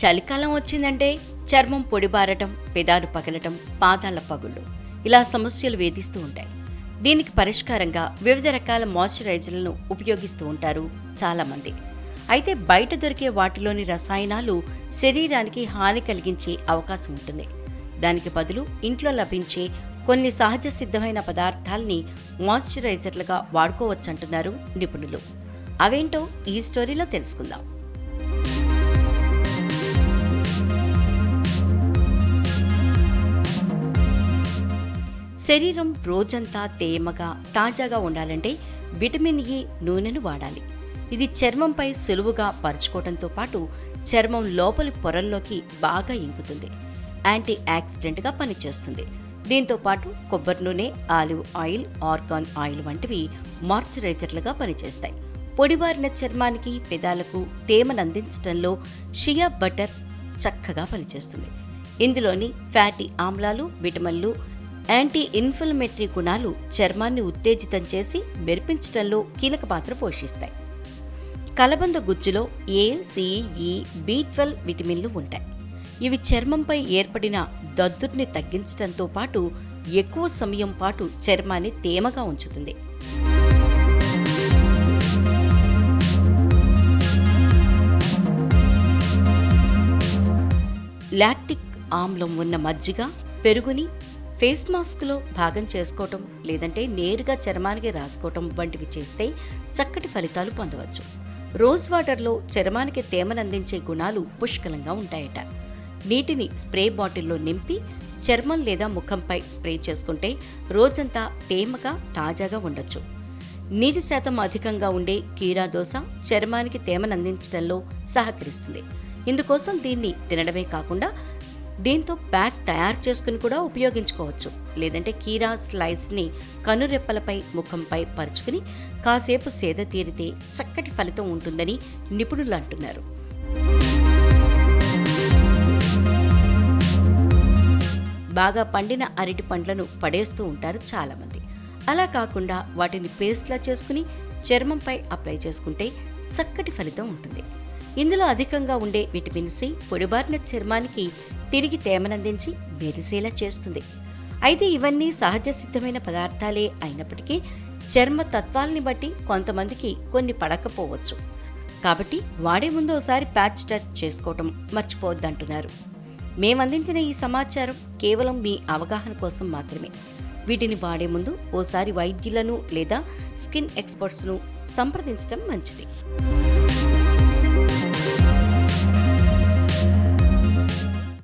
చలికాలం వచ్చిందంటే చర్మం పొడిబారటం పెదాలు పగలటం పాదాల పగుళ్ళు ఇలా సమస్యలు వేధిస్తూ ఉంటాయి. దీనికి పరిష్కారంగా వివిధ రకాల మాయిశ్చరైజర్లను ఉపయోగిస్తూ ఉంటారు చాలామంది. అయితే బయట దొరికే వాటిలోని రసాయనాలు శరీరానికి హాని కలిగించే అవకాశం ఉంటుంది. దానికి బదులు ఇంట్లో లభించే కొన్ని సహజ సిద్ధమైన పదార్థాల్ని మాయిశ్చరైజర్లుగా వాడుకోవచ్చంటున్నారు నిపుణులు. అవేంటో ఈ స్టోరీలో తెలుసుకుందాం. శరీరం రోజంతా తేమగా తాజాగా ఉండాలంటే విటమిన్ ఈ నూనెను వాడాలి. ఇది చర్మంపై సులువుగా పరుచుకోవడంతో పాటు చర్మం లోపలి పొరల్లోకి బాగా ఇంకుతుంది. యాంటీ యాక్సిడెంట్గా పనిచేస్తుంది. దీంతో పాటు కొబ్బరి నూనె ఆలివ్ ఆయిల్ ఆర్గాన్ ఆయిల్ వంటివి మాయిశ్చరైజర్లుగా పనిచేస్తాయి. పొడిబారిన చర్మానికి పెదాలకు తేమను అందించడంలో షియా బటర్ చక్కగా పనిచేస్తుంది. ఇందులోని ఫ్యాటీ ఆమ్లాలు విటమిన్లు యాంటీ ఇన్ఫ్లమేటరీ గుణాలు చర్మాన్ని ఉత్తేజితం చేసి మెరిపించడంలో కీలక పాత్ర పోషిస్తాయి. కలబంద గుజ్జులో A C E B twelve విటమిన్లు ఉంటాయి. ఇవి చర్మంపై ఏర్పడిన దద్దుర్ని తగ్గించడంతో పాటు ఎక్కువ సమయం పాటు చర్మాన్ని తేమగా ఉంచుతుంది. లాక్టిక్ ఆమ్లం ఉన్న మజ్జిగ పెరుగుని ఫేస్ మాస్క్లో భాగం చేసుకోవటం లేదంటే నేరుగా చర్మానికి రాసుకోవటం వంటివి చేస్తే చక్కటి ఫలితాలు పొందవచ్చు. రోజ్ వాటర్లో చర్మానికి తేమనందించే గుణాలు పుష్కలంగా ఉంటాయట. నీటిని స్ప్రే బాటిల్లో నింపి చర్మం లేదా ముఖంపై స్ప్రే చేసుకుంటే రోజంతా తేమగా తాజాగా ఉండొచ్చు. నీటి శాతం అధికంగా ఉండే కీరా దోస చర్మానికి తేమనందించడంలో సహకరిస్తుంది. ఇందుకోసం దీన్ని తినడమే కాకుండా దీంతో ప్యాక్ తయారు చేసుకుని కూడా ఉపయోగించుకోవచ్చు. లేదంటే కీరా స్లైస్ని కనురెప్పలపై ముఖంపై పరుచుకుని కాసేపు సేద తీరితే చక్కటి ఫలితం ఉంటుందని నిపుణులు అంటున్నారు. బాగా పండిన అరటి పండ్లను పడేస్తూ ఉంటారు చాలామంది. అలా కాకుండా వాటిని పేస్ట్లా చేసుకుని చర్మంపై అప్లై చేసుకుంటే చక్కటి ఫలితం ఉంటుంది. ఇందులో అధికంగా ఉండే విటమిన్ సి పొడిబారిన చర్మానికి తిరిగి తేమనందించి మెరిసేలా చేస్తుంది. అయితే ఇవన్నీ సహజ సిద్ధమైన పదార్థాలే అయినప్పటికీ చర్మ తత్వాల్ని బట్టి కొంతమందికి కొన్ని పడకపోవచ్చు. కాబట్టి వాడే ముందు ఒకసారి ప్యాచ్ టచ్ చేసుకోవటం మర్చిపోవద్దంటున్నారు. మేమందించిన ఈ సమాచారం కేవలం మీ అవగాహన కోసం మాత్రమే. వీటిని వాడే ముందు ఓసారి వైద్యులను లేదా స్కిన్ ఎక్స్పర్ట్స్ను సంప్రదించడం మంచిది.